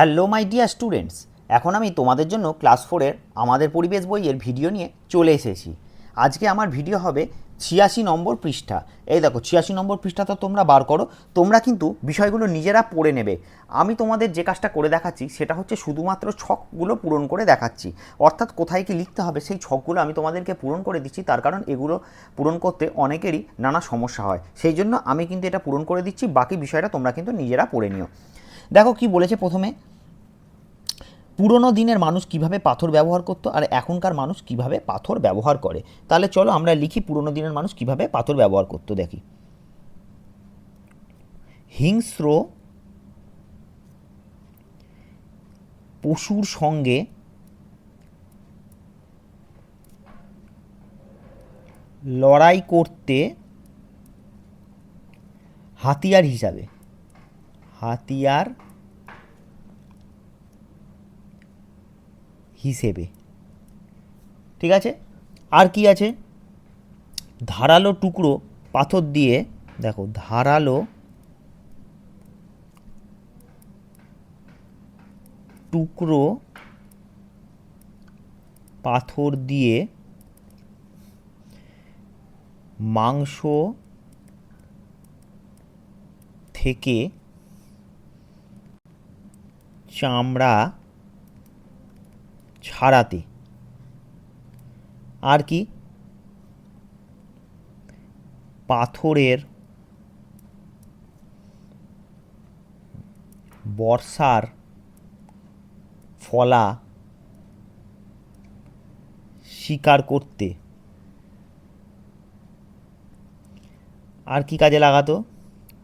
Hello my dear students, এখন আমি তোমাদের জন্য ক্লাস ফোরের আমাদের পরিবেশ বইয়ের ভিডিও নিয়ে চলে এসেছি। আজকে আমার ভিডিও হবে ছিয়াশি নম্বর পৃষ্ঠা। এই দেখো, ছিয়াশি নম্বর পৃষ্ঠা তো তোমরা বার করো, তোমরা কিন্তু বিষয়গুলো নিজেরা পড়ে নেবে। আমি তোমাদের যে কাজটা করে দেখাচ্ছি, সেটা হচ্ছে শুধুমাত্র ছকগুলো পূরণ করে দেখাচ্ছি। অর্থাৎ কোথায় কি লিখতে হবে, সেই ছকগুলো আমি তোমাদেরকে পূরণ করে দিচ্ছি, তার কারণ এগুলো পূরণ করতে অনেকেরই নানা সমস্যা হয়। সেই জন্য আমি কিন্তু এটা পূরণ করে দিচ্ছি, বাকি বিষয়টা তোমরা কিন্তু নিজেরা পড়ে নিও। দেখো কি বলেছে প্রথমে? পুরনো দিনের মানুষ কীভাবে পাথর ব্যবহার করতো আর এখনকার মানুষ কীভাবে পাথর ব্যবহার করে? তাহলে চলো আমরা লিখি পুরনো দিনের মানুষ কীভাবে পাথর ব্যবহার করতো দেখি। হিংস্র পশুর সঙ্গে লড়াই করতে হাতিয়ার হিসাবে। হাতিয়ার হিসেবে। ঠিক আছে? আর কি আছে? ধারালো টুকরো পাথর দিয়ে, দেখো, ধারালো টুকরো পাথর দিয়ে মাংস থেকে চামড়া ছাড়াতে। আর কি? পাথরের বর্ষার ফলা শিকার করতে। আর কি কাজে লাগাতো?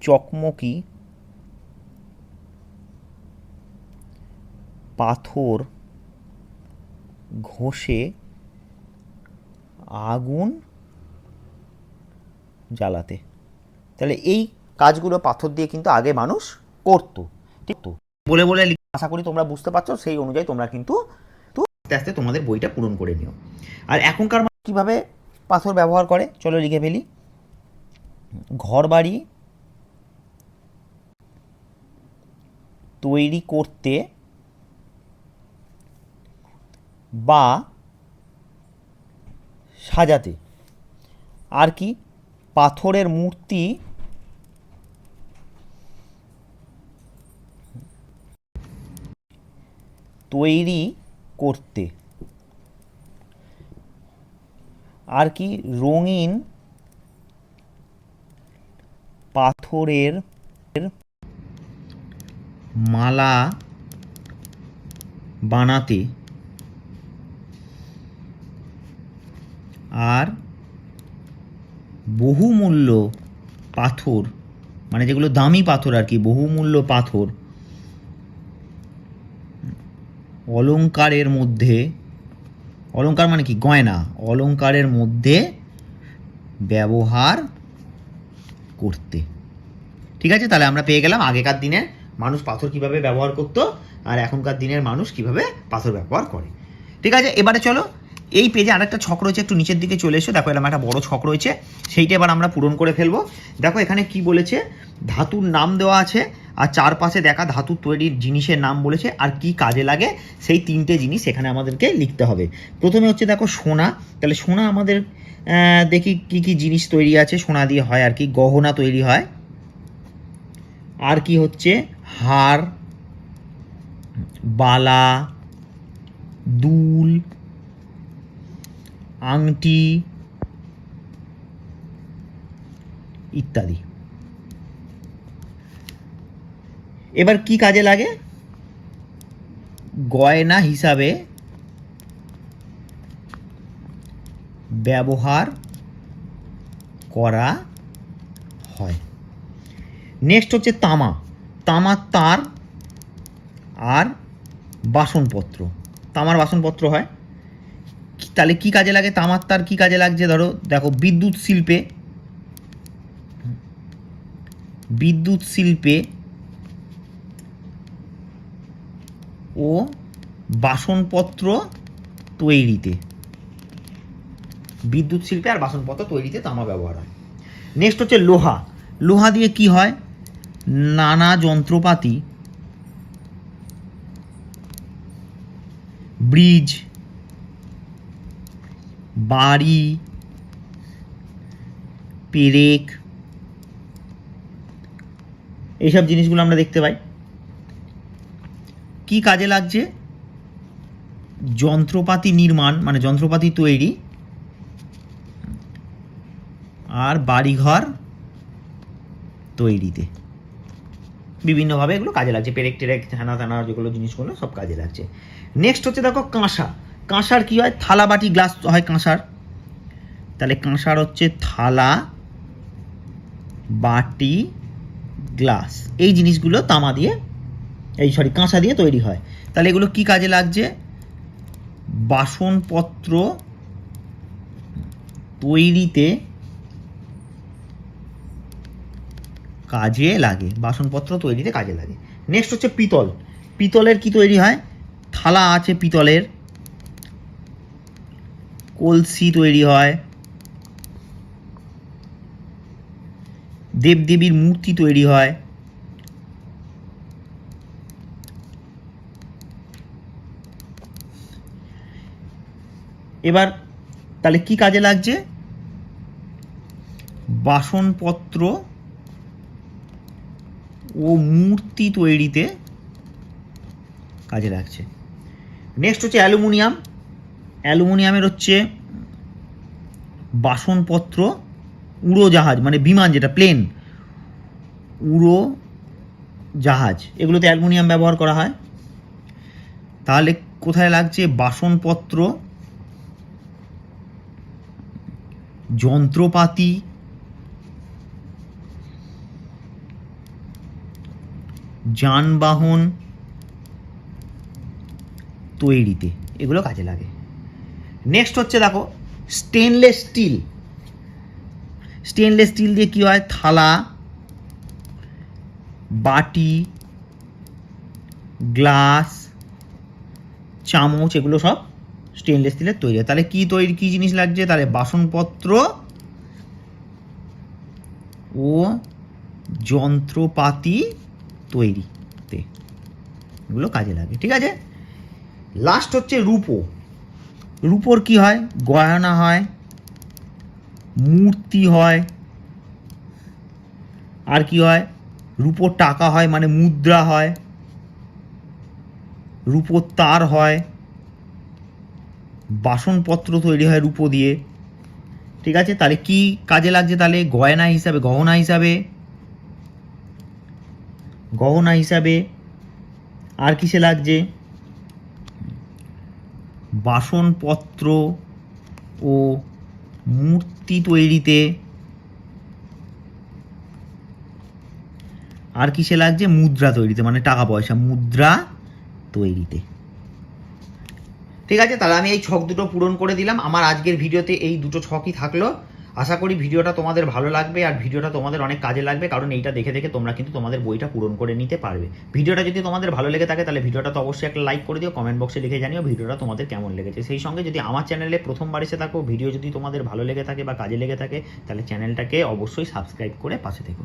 চকমকি পাথর ঘষে আগুন জ্বালাতে। তাহলে এই কাজগুলো পাথর দিয়ে কিন্তু আগে মানুষ করতো। ঠিক তো? বলে বলে আশা করি তোমরা বুঝতে পারছ, সেই অনুযায়ী তোমরা কিন্তু তো আস্তে আস্তে তোমাদের বইটা পূরণ করে নিও। আর এখনকার কীভাবে পাথর ব্যবহার করে? চলো লিখে ফেলি। ঘর বাড়ি তৈরি করতে বা সাজাতে। আর কি? পাথরের মূর্তি তৈরি করতে। আর কি? রঙিন পাথরের মালা বানাতে। আর বহুমূল্য পাথর মানে যেগুলো দামি পাথর আর কি, বহুমূল্য পাথর অলংকারের মধ্যে, অলঙ্কার মানে কি? গয়না, অলঙ্কারের মধ্যে ব্যবহার করতে। ঠিক আছে? তাহলে আমরা পেয়ে গেলাম আগেকার দিনে মানুষ পাথর কীভাবে ব্যবহার করতো আর এখনকার দিনের মানুষ কীভাবে পাথর ব্যবহার করে। ঠিক আছে? এবারে চলো এই পেজে আরেকটা ছক রয়েছে, একটু নিচের দিকে চলে এসো। দেখো, এরকম একটা বড় ছক রয়েছে। সেইটা এবার আমরা পূরণ করে ফেলব। দেখো, এখানে কি বলেছে? ধাতুর নাম দেওয়া আছে, আর চারপাশে দেখা ধাতুর তৈরির জিনিসের নাম বলেছে, আর কি কাজে লাগে, সেই তিনটে জিনিস এখানে আমাদেরকে লিখতে হবে। প্রথমে হচ্ছে, দেখো, সোনা। তাহলে সোনা আমাদের দেখি কি কি জিনিস তৈরি আছে, সোনা দিয়ে হয় আর কি, গহনা তৈরি হয়। আর কি হচ্ছে? হার, বালা, দুল আংটি ইত্যাদি। এবার কি কাজে লাগে? গয়না হিসাবে ব্যবহার করা হয়। নেক্সট হচ্ছে তামা। তামার তার আর বাসনপত্র। তামার বাসনপত্র হয় তাহলে কি কাজে লাগে? তামার তার কি কাজে লাগছে? ধরো, দেখো, বিদ্যুৎ শিল্পে বিদ্যুৎ শিল্পে ও বাসনপত্র তৈরিতে। বিদ্যুৎ শিল্পে আর বাসনপত্র তৈরিতে তামা ব্যবহার হয়। নেক্সট হচ্ছে লোহা। লোহা দিয়ে কি হয়? নানা যন্ত্রপাতি, ব্রিজ বাড়ি, পেরেক, এইসব জিনিসগুলো আমরা দেখতে পাই। কি কাজে লাগছে? যন্ত্রপাতি নির্মাণ মানে যন্ত্রপাতি তৈরি। আর বাড়িঘর তৈরিতে। বিভিন্নভাবে এগুলো কাজে লাগছে। পেরেক টেরেক থানা থানা যেগুলো জিনিসগুলো সব কাজে লাগছে। নেক্সট হচ্ছে দেখো কাঁসা। কাঁসার কি হয়? থালা বাটি গ্লাস হয় কাঁসার। তাহলে কাঁসার হচ্ছে থালা, বাটি গ্লাস এই জিনিসগুলো তামা দিয়ে, এই সরি কাঁসা দিয়ে তৈরি হয়। তাহলে এগুলো কি কাজে লাগছে? বাসনপত্র তৈরিতে কাজে লাগে। বাসনপত্র তৈরিতে কাজে লাগে। নেক্সট হচ্ছে পিতল। পিতলের কি তৈরি হয়? থালা আছে পিতলের। কলসি তৈরি হয়। দেবদেবীর মূর্তি তৈরি হয়। এবার তাহলে কি কাজে লাগছে? বাসনপত্র ও মূর্তি তৈরিতে কাজে লাগছে। নেক্সট হচ্ছে অ্যালুমিনিয়াম। অ্যালুমিনিয়ামের হচ্ছে বাসনপত্র, উড়োজাহাজ মানে বিমান যেটা প্লেন উড়ো জাহাজ এগুলোতে অ্যালুমিনিয়াম ব্যবহার করা হয়। তাহলে কোথায় লাগছে? বাসনপত্র, যন্ত্রপাতি, যানবাহন তৈরিতে, এগুলো কাজে লাগে। নেক্সট হচ্ছে দেখো স্টেনলেস স্টিল স্টেনলেস স্টিল দিয়ে কী হয়? থালা, বাটি, গ্লাস, চামচ, এগুলো সব স্টেনলেস স্টিলের তৈরি হয়। তাহলে কী তৈরি, কী জিনিস লাগছে? তাহলে বাসনপত্র ও যন্ত্রপাতি তৈরিতে। এগুলো কাজে লাগে, ঠিক আছে? লাস্ট হচ্ছে রূপো। রূপোর কি হয়? গয়না হয়, মূর্তি হয়, আর কি হয়? রূপোর টাকা হয় মানে মুদ্রা হয়, রূপোর তার হয়, বাসনপত্র তৈরি হয় রূপো দিয়ে। ঠিক আছে? তাহলে কি কাজে লাগছে তাহলে? গয়না হিসাবে, গহনা হিসাবে। গহনা হিসাবে আর কিসে লাগছে? বাসনপত্র ও মূর্তি তৈরিতে আর কিসে লাগছে? মুদ্রা তৈরিতে মানে টাকা পয়সা, মুদ্রা তৈরিতে। ঠিক আছে, তাহলে আমি এই ছক দুটো পূরণ করে দিলাম। আমার আজকের ভিডিওতে এই দুটো ছকই থাকল। আশা করি ভিডিওটা তোমাদের ভালো লাগবে আর ভিডিওটা তোমাদের অনেক কাজে লাগবে, কারণ এইটা দেখে দেখে তোমরা কিন্তু তোমাদের বইটা পূরণ করে নিতে পারবে। ভিডিওটা যদি তোমাদের ভালো লেগে থাকে, তাহলে ভিডিওটা তো অবশ্যই একটা লাইক করে দিও কমেন্ট বক্সে লিখে জানিও ভিডিওটা তোমাদের কেমন লেগেছে। সেই সঙ্গে যদি আমার চ্যানেলে প্রথমবার এসে থাকো ভিডিও যদি তোমাদের ভালো লেগে থাকে বা কাজে লেগে থাকে, তাহলে চ্যানেলটাকে অবশ্যই সাবস্ক্রাইব করে পাশে থেকো।